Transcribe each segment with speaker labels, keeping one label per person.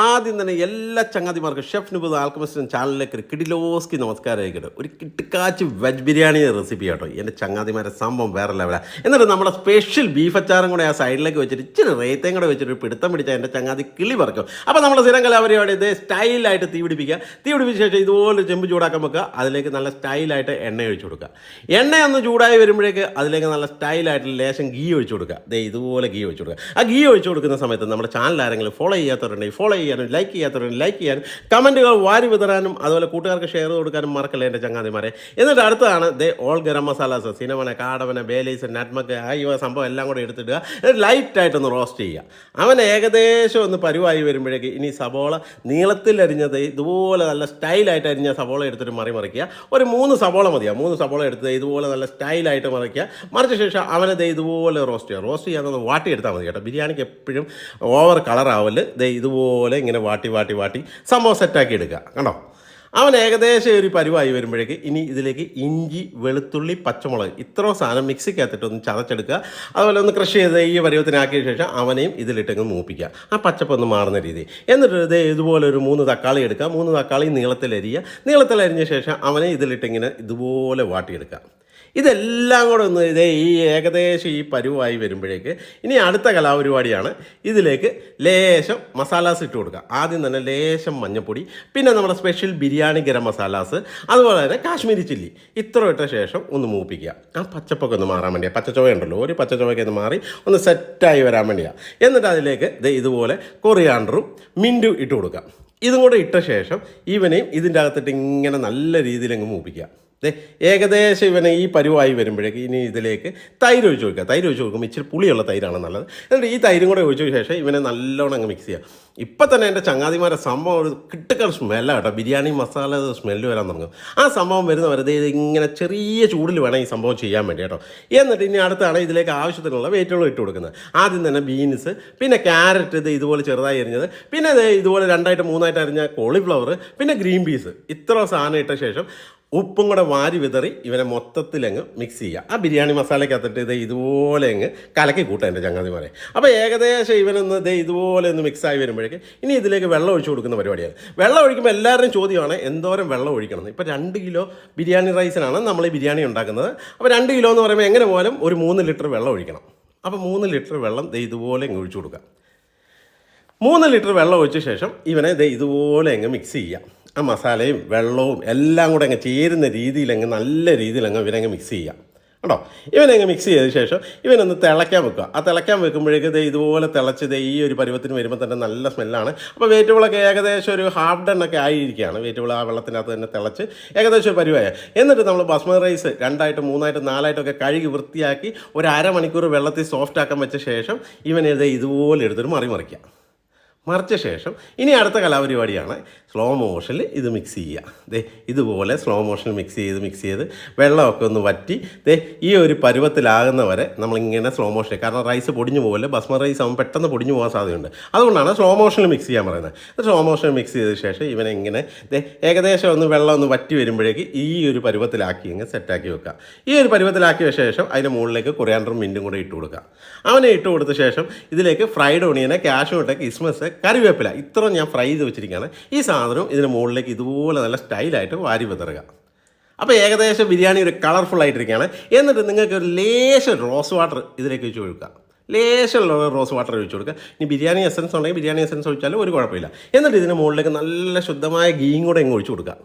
Speaker 1: ആദ്യം തന്നെ എല്ലാ ചങ്ങാതിമാർക്കും ഷെഫ് നിബുദ് ആൽക്കമിസ്റ്റും ചാനലിലേക്ക് ഒരു കിടിലോസ്കി നമസ്കാരം ആയിക്കട്ടെ ഒരു കിട്ടിക്കാച്ച് വെജ് ബിരിയാണി റെസിപ്പി കേട്ടോ എന്റെ ചങ്ങാതിമാരെ സംഭവം വേറെ ലെവലാണ് എന്നിട്ട് നമ്മുടെ സ്പെഷ്യൽ ബീഫ് അച്ചാറും കൂടെ ആ സൈഡിലേക്ക് വെച്ചിട്ട് ഇച്ചിരി റേത്തയും കൂടെ വെച്ചിട്ട് ഒരു പിടുത്തം പിടിച്ചാൽ എന്റെ ചങ്ങാതി കിളി പറക്കും. അപ്പോൾ നമ്മൾ സ്ഥിരം കലാപരിപാടി ഇത് സ്റ്റൈലായിട്ട് തീ പിടിപ്പിക്കുക. തീ പിടിപ്പിച്ച ശേഷം ഇതുപോലെ ചെമ്പ് ചൂടാക്കാൻ വെക്കുക. അതിലേക്ക് നല്ല സ്റ്റൈലായിട്ട് എണ്ണ ഒഴിച്ചു കൊടുക്കുക. എണ്ണ ഒന്ന് ചൂടായി വരുമ്പോഴേക്ക് അതിലേക്ക് നല്ല സ്റ്റൈലായിട്ട് ലേശം ഗീ ഒഴിച്ചു കൊടുക്കുക. ദേ ഇതുപോലെ ഗീ ഒഴിച്ചു കൊടുക്കുക. ആ ഗീ ഒഴിച്ചു കൊടുക്കുന്ന സമയത്ത് നമ്മുടെ ചാനൽ ആരെങ്കിലും ഫോളോ ചെയ്യാത്തവരുണ്ടെങ്കിൽ ഫോളോ ചെയ്യാനും ലൈക്ക് ചെയ്യാത്തവരും ലൈക്ക് ചെയ്യാനും കമന്റുകൾ വാരി വിതറാനും അതുപോലെ കൂട്ടുകാർക്ക് ഷെയർ കൊടുക്കാനും മറക്കല്ലേ എന്റെ ചങ്ങാതിമാരെ. എന്നിട്ട് അടുത്തതാണ് ദേ all garam masalas cinnamon cardamom bay leaves nutmeg ആ സംഭവം എല്ലാം കൂടെ എടുത്തിടുക. എന്നിട്ട് ലൈറ്റായിട്ടൊന്ന് റോസ്റ്റ് ചെയ്യുക. അവൻ ഏകദേശം ഒന്ന് പരിവായി വരുമ്പോഴേക്ക് ഇനി സബോള നീളത്തിൽ അരിഞ്ഞത് ഇതുപോലെ നല്ല സ്റ്റൈലായിട്ട് അരിഞ്ഞ സബോള എടുത്തിട്ട് മറി മറിക്കുക. ഒരു മൂന്ന് സബോള മതിയാ മൂന്ന് സബോള എടുത്ത് ഇതുപോലെ നല്ല സ്റ്റൈലായിട്ട് മറിക്കുക. മറിച്ച ശേഷം അവനെ ദേ ഇതുപോലെ റോസ്റ്റ് ചെയ്യുക. റോസ്റ്റ് ചെയ്യാൻ വാട്ടിയെടുത്താൽ മതി കേട്ടോ. ബിരിയാണിക്ക് എപ്പോഴും ഓവർ കളറാവൽ ദേ ഇതുപോലെ ഇങ്ങനെ വാട്ടി വാട്ടി വാട്ടി സംഭവം സെറ്റാക്കി എടുക്കുക കണ്ടോ? അവൻ ഏകദേശം ഒരു പരുവായി വരുമ്പോഴേക്ക് ഇനി ഇതിലേക്ക് ഇഞ്ചി വെളുത്തുള്ളി പച്ചമുളക് ഇത്രയും സാധനം മിക്സിക്കകത്തിട്ട് ഒന്ന് ചതച്ചെടുക്കുക. അതുപോലെ ഒന്ന് ക്രഷ് ചെയ്ത് ഈ പരുവത്തിനാക്കിയ ശേഷം അവനെയും ഇതിലിട്ടങ്ങ് മൂപ്പിക്കുക. ആ പച്ചപ്പ് ഒന്ന് മാറുന്ന രീതി. എന്നിട്ട് ഇത് ഇതുപോലെ ഒരു മൂന്ന് തക്കാളി എടുക്കുക. മൂന്ന് തക്കാളി നീളത്തിലരിയുക. നീളത്തിലരിഞ്ഞ ശേഷം അവനെ ഇതിലിട്ടിങ്ങനെ ഇതുപോലെ വാട്ടിയെടുക്കുക. ഇതെല്ലാം കൂടെ ഒന്ന് ഇതേ ഈ ഏകദേശം ഈ പരുവായി വരുമ്പോഴേക്ക് ഇനി അടുത്ത കലാപരിപാടിയാണ്. ഇതിലേക്ക് ലേശം മസാലാസ് ഇട്ട് കൊടുക്കുക. ആദ്യം തന്നെ ലേശം മഞ്ഞപ്പൊടി പിന്നെ നമ്മുടെ സ്പെഷ്യൽ ബിരിയാണി ഗരം മസാലാസ് അതുപോലെ തന്നെ കാശ്മീരി ചില്ലി. ഇത്ര ഇട്ട ശേഷം ഒന്ന് മൂപ്പിക്കുക. ആ പച്ചപ്പൊക്കെ ഒന്ന് മാറാൻ വേണ്ടിയാണ് പച്ചച്ചുവ ഉണ്ടല്ലോ ഒരു പച്ചച്ചുവയ്ക്ക് ഒന്ന് മാറി ഒന്ന് സെറ്റായി വരാൻ വേണ്ടിയാണ് എന്നിട്ട് അതിലേക്ക് ഇതുപോലെ കൊറിയാണ്ടറും മിന്റും ഇട്ട് കൊടുക്കുക. ഇതും കൂടെ ഇട്ട ശേഷം ഇവനെയും ഇതിന്റെ അകത്തിട്ട് ഇങ്ങനെ നല്ല രീതിയിൽ അങ്ങ് മൂപ്പിക്കുക. ഏകദേശം ഇവനെ ഈ പരുവായി വരുമ്പോഴേക്ക് ഇനി ഇതിലേക്ക് തൈര് ഒഴിച്ച് കൊടുക്കുക. തൈര് ഒഴിച്ച് കൊടുക്കുമ്പോൾ ഇച്ചിരി പുളിയുള്ള തൈരാണ് നല്ലത്. എന്നിട്ട് ഈ തൈരും കൂടെ ഒഴിച്ച ശേഷം ഇവനെ നല്ലോണം അങ്ങ് മിക്സ് ചെയ്യുക. ഇപ്പം തന്നെ എന്റെ ചങ്ങാതിമാരെ സംഭവം ഒരു കിട്ടുക്കൽ സ്മെല്ലാണ് കേട്ടോ. ബിരിയാണി മസാല സ്മെല്ല് വരാൻ തുടങ്ങും. ആ സംഭവം വരുന്ന വെറുതെ ഇങ്ങനെ ചെറിയ ചൂടിൽ വേണം ഈ സംഭവം ചെയ്യാൻ വേണ്ടി കേട്ടോ. എന്നിട്ട് ഇനി അടുത്താണ് ഇതിലേക്ക് ആവശ്യത്തിനുള്ള വെയിറ്റുകൾ ഇട്ട് കൊടുക്കുന്നത്. ആദ്യം തന്നെ ബീൻസ് പിന്നെ ക്യാരറ്റ് ഇത് ഇതുപോലെ ചെറുതായി എറിഞ്ഞത് പിന്നെ ഇതുപോലെ രണ്ടായിട്ട് മൂന്നായിട്ട് അരിഞ്ഞ കോളിഫ്ലവർ പിന്നെ ഗ്രീൻ പീസ് ഇത്ര സാധനം ഇട്ട ശേഷം ഉപ്പും കൂടെ വാരി വിതറി ഇവനെ മൊത്തത്തിൽ അങ്ങ് മിക്സ് ചെയ്യുക ആ ബിരിയാണി മസാലയ്ക്കകത്തിട്ട് ഇത് ഇതുപോലെ അങ്ങ് കലക്കി കൂട്ടാം എന്റെ ചങ്ങാതിമാരെ അപ്പോൾ ഏകദേശം ഇവനൊന്ന് ഇത് ഇതുപോലെ ഒന്ന് മിക്സ് ആയി വരുമ്പോഴേക്ക് ഇനി ഇതിലേക്ക് വെള്ളം ഒഴിച്ചു കൊടുക്കുന്ന പരിപാടിയാണ്. വെള്ളം ഒഴിക്കുമ്പോൾ എല്ലാവരുടെയും ചോദ്യമാണ് എന്തോരം വെള്ളം ഒഴിക്കണം ഇപ്പോൾ രണ്ട് കിലോ ബിരിയാണി റൈസിനാണ് നമ്മൾ ഈ ബിരിയാണി ഉണ്ടാക്കുന്നത്. അപ്പോൾ രണ്ട് കിലോ എന്ന് പറയുമ്പോൾ എങ്ങനെ പോലും ഒരു മൂന്ന് ലിറ്റർ വെള്ളം ഒഴിക്കണം. അപ്പോൾ മൂന്ന് ലിറ്റർ വെള്ളം ഇതുപോലെ അങ്ങ് ഒഴിച്ചു കൊടുക്കുക. മൂന്ന് ലിറ്റർ വെള്ളം ഒഴിച്ച ശേഷം ഇവനെ ഇതുപോലെ അങ്ങ് മിക്സ് ചെയ്യാം. ആ മസാലയും വെള്ളവും എല്ലാം കൂടെ അങ്ങ് ചേരുന്ന രീതിയിലങ്ങ് നല്ല രീതിയിലങ്ങ് അങ്ങ് ഇവനങ്ങ് മിക്സ് ചെയ്യാം. കേട്ടോ ഇവനങ്ങ് മിക്സ് ചെയ്ത ശേഷം ഇവനൊന്ന് തിളയ്ക്കാൻ വെക്കുക. ആ തിളയ്ക്കാൻ വെക്കുമ്പോഴേക്കും ദേ ഇതുപോലെ തിളച്ച് ഈ ഒരു പരുവത്തിന് വരുമ്പോൾ തന്നെ നല്ല സ്മെല്ലാണ് അപ്പോൾ വേറ്റുവിളൊക്കെ ഏകദേശം ഒരു ഹാഫ് ഡൺ ഒക്കെ ആയിരിക്കുകയാണ്. വേറ്റുവിള ആ വെള്ളത്തിനകത്ത് തന്നെ തിളച്ച് ഏകദേശം ഒരു പരുവായ. എന്നിട്ട് നമ്മൾ ബസ്മതി റൈസ് രണ്ടായിട്ട് മൂന്നായിട്ട് നാലായിട്ടൊക്കെ കഴുകി വൃത്തിയാക്കി ഒരു അരമണിക്കൂർ വെള്ളത്തിൽ സോഫ്റ്റ് ആക്കാൻ വെച്ച ശേഷം ഇവനെ ഇതേ ഇതുപോലെ എടുത്തിട്ട് മറി മറിക്കാം മറിച്ച ശേഷം ഇനി അടുത്ത കലാപരിപാടിയാണ് സ്ലോ മോഷനിൽ ഇത് മിക്സ് ചെയ്യുക. ദേ ഇതുപോലെ സ്ലോ മോഷനിൽ മിക്സ് ചെയ്ത് മിക്സ് ചെയ്ത് വെള്ളമൊക്കെ ഒന്ന് വറ്റി ദേ ഈ ഒരു പരുവത്തിലാകുന്ന വരെ നമ്മളിങ്ങനെ സ്ലോ മോഷൻ കാരണം റൈസ് പൊടിഞ്ഞു പോകല്ലേ ഭസ്മ റൈസ് ആകുമ്പോൾ പെട്ടെന്ന് പൊടിഞ്ഞു പോകാൻ സാധ്യതയുണ്ട്. അതുകൊണ്ടാണ് സ്ലോ മോഷനിൽ മിക്സ് ചെയ്യാൻ പറയുന്നത്. സ്ലോ മോഷൻ മിക്സ് ചെയ്ത ശേഷം ഇവനെ ഇങ്ങനെ ദേ ഏകദേശം ഒന്ന് വെള്ളം ഒന്ന് വറ്റി വരുമ്പോഴേക്ക് ഈ ഒരു പരുവത്തിലാക്കി ഇങ്ങനെ സെറ്റാക്കി വെക്കുക. ഈ ഒരു പരുവത്തിലാക്കിയ ശേഷം അതിന്റെ മുകളിലേക്ക് കൊറിയാണ്ടറും മിന്റും കൂടെ ഇട്ട് കൊടുക്കുക. അവനെ ഇട്ട് കൊടുത്ത ശേഷം ഇതിലേക്ക് ഫ്രൈഡ് ഓണിയനെ ക്യാഷ് ഇട്ട് കിസ്മസ് കറിവേപ്പില. ഇത്ര ഞാൻ ഫ്രൈ ചെയ്ത് വെച്ചിരിക്കുകയാണ്. ഈ സാധനം ഇതിന് മുകളിലേക്ക് ഇതുപോലെ നല്ല സ്റ്റൈലായിട്ട് വാരി വിതറുക. അപ്പോൾ ഏകദേശം ബിരിയാണി ഒരു കളർഫുൾ ആയിട്ടിരിക്കുകയാണ്. എന്നിട്ട് നിങ്ങൾക്ക് ഒരു ലേശം റോസ് വാട്ടർ ഇതിലേക്ക് വെച്ച് ഒഴുക്കുക. ലേശമുള്ള റോസ് വാട്ടർ ഒഴിച്ച് കൊടുക്കുക. ഇനി ബിരിയാണി എസൻസ് ഉണ്ടെങ്കിൽ ബിരിയാണി എസൻസ് ഒഴിച്ചാലും ഒരു കുഴപ്പമില്ല. എന്നിട്ട് ഇതിന് മുകളിലേക്ക് നല്ല ശുദ്ധമായ ഗീയും കൂടെ ഇങ്ങ് ഒഴിച്ച് കൊടുക്കുക.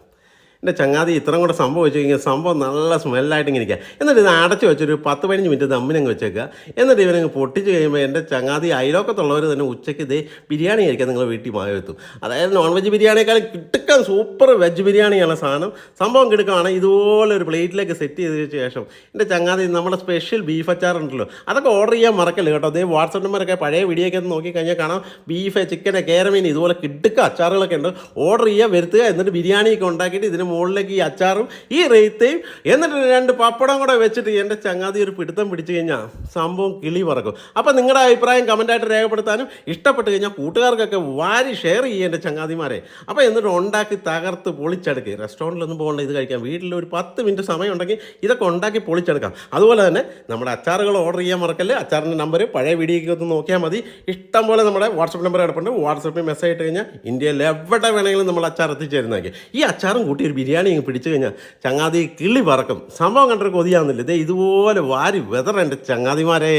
Speaker 1: എന്റെ ചങ്ങാതി ഇത്രയും കൂടെ സംഭവം വെച്ച് കഴിഞ്ഞാൽ സംഭവം നല്ല സ്മെല്ലായിട്ട് ഇങ്ങനെ ഇരിക്കുക എന്നിട്ട് ഇത് അടച്ചു വെച്ചൊരു പത്ത് പതിനഞ്ച് മിനിറ്റ് ദമ്മിനങ്ങ് വെച്ചേക്കുക എന്നിട്ട് ഇവനങ്ങ് പൊട്ടിച്ച് കഴിയുമ്പോൾ എന്റെ ചങ്ങാതി അയലോക്കത്തുള്ളവർ തന്നെ ഉച്ചയ്ക്ക് ഇതേ ബിരിയാണി കഴിക്കാൻ നിങ്ങൾ വീട്ടിൽ മായെത്തും അതായത് നോൺ വെജ് ബിരിയാണിയേക്കാൾ കിട്ടുക്കാൻ സൂപ്പർ വെജ് ബിരിയാണിയാണ് സാധനം. സംഭവം കിടക്കുകയാണ് ഇതുപോലെ ഒരു പ്ലേറ്റിലേക്ക് സെറ്റ് ചെയ്തതിന് ശേഷം എന്റെ ചങ്ങാതി നമ്മുടെ സ്പെഷ്യൽ ബീഫ് അച്ചാർ ഉണ്ടല്ലോ അതൊക്കെ ഓർഡർ ചെയ്യാൻ മറക്കല്ല കേട്ടോ? അതേ വാട്സപ്പ് നമ്പറൊക്കെ പഴയ വീഡിയോ ഒക്കെ നോക്കി നോക്കിക്കഴിഞ്ഞാൽ കാണാം. ബീഫ് ചിക്കൻ കേരമീൻ ഇതുപോലെ കിടുക്ക അച്ചാറുകളൊക്കെ ഉണ്ട്. ഓർഡർ ചെയ്യുക വരുത്തുക എന്നിട്ട് ബിരിയാണിയൊക്കെ ഉണ്ടാക്കിയിട്ട് ഇതിന് മുകളിലേക്ക് ഈ അച്ചാറും ഈ റേത്തയും എന്നിട്ട് രണ്ട് പപ്പടം കൂടെ വെച്ചിട്ട് എന്റെ ചങ്ങാതി ഒരു പിടുത്തം പിടിച്ചു കഴിഞ്ഞാൽ സംഭവം കിളി പറക്കും. അപ്പോൾ നിങ്ങളുടെ അഭിപ്രായം കമന്റായിട്ട് രേഖപ്പെടുത്താനും ഇഷ്ടപ്പെട്ട് കഴിഞ്ഞാൽ കൂട്ടുകാർക്കൊക്കെ വാരി ഷെയർ ചെയ്യുക എന്റെ ചങ്ങാതിമാരെ. അപ്പോൾ എന്നിട്ട് ഉണ്ടാക്കി തകർത്ത് പൊളിച്ചെടുക്കുക റെസ്റ്റോറന്റിലൊന്നും പോകണ്ട ഇത് കഴിക്കാം. വീട്ടിൽ ഒരു പത്ത് മിനിറ്റ് സമയം ഉണ്ടെങ്കിൽ ഇതൊക്കെ ഉണ്ടാക്കി പൊളിച്ചെടുക്കാം. അതുപോലെ തന്നെ നമ്മുടെ അച്ചാറുകൾ ഓർഡർ ചെയ്യാൻ മറക്കല്ലേ? അച്ചാറിന്റെ നമ്പർ പഴയ വീഡിയോയ്ക്ക് ഒന്ന് നോക്കിയാൽ മതി. ഇഷ്ടം പോലെ നമ്മുടെ വാട്സപ്പ് നമ്പർ കിടപ്പുണ്ട്. വാട്സപ്പിൽ മെസ്സേജ് ഇട്ട് കഴിഞ്ഞാൽ ഇന്ത്യയിൽ എവിടെ വേണമെങ്കിലും നമ്മൾ അച്ചാർ എത്തിച്ചേരുന്നതായിരിക്കും. ഈ അച്ചാറും കൂട്ടി ഒരു ബിരിയാണി അങ്ങ് പിടിച്ചു കഴിഞ്ഞാൽ ചങ്ങാതി കിള്ളി പറക്കും. സംഭവം കണ്ടിട്ട് കൊതിയാവുന്നില്ല. ഇതേ ഇതുപോലെ വാരി വെതർ എന്റെ ചങ്ങാതിമാരേ.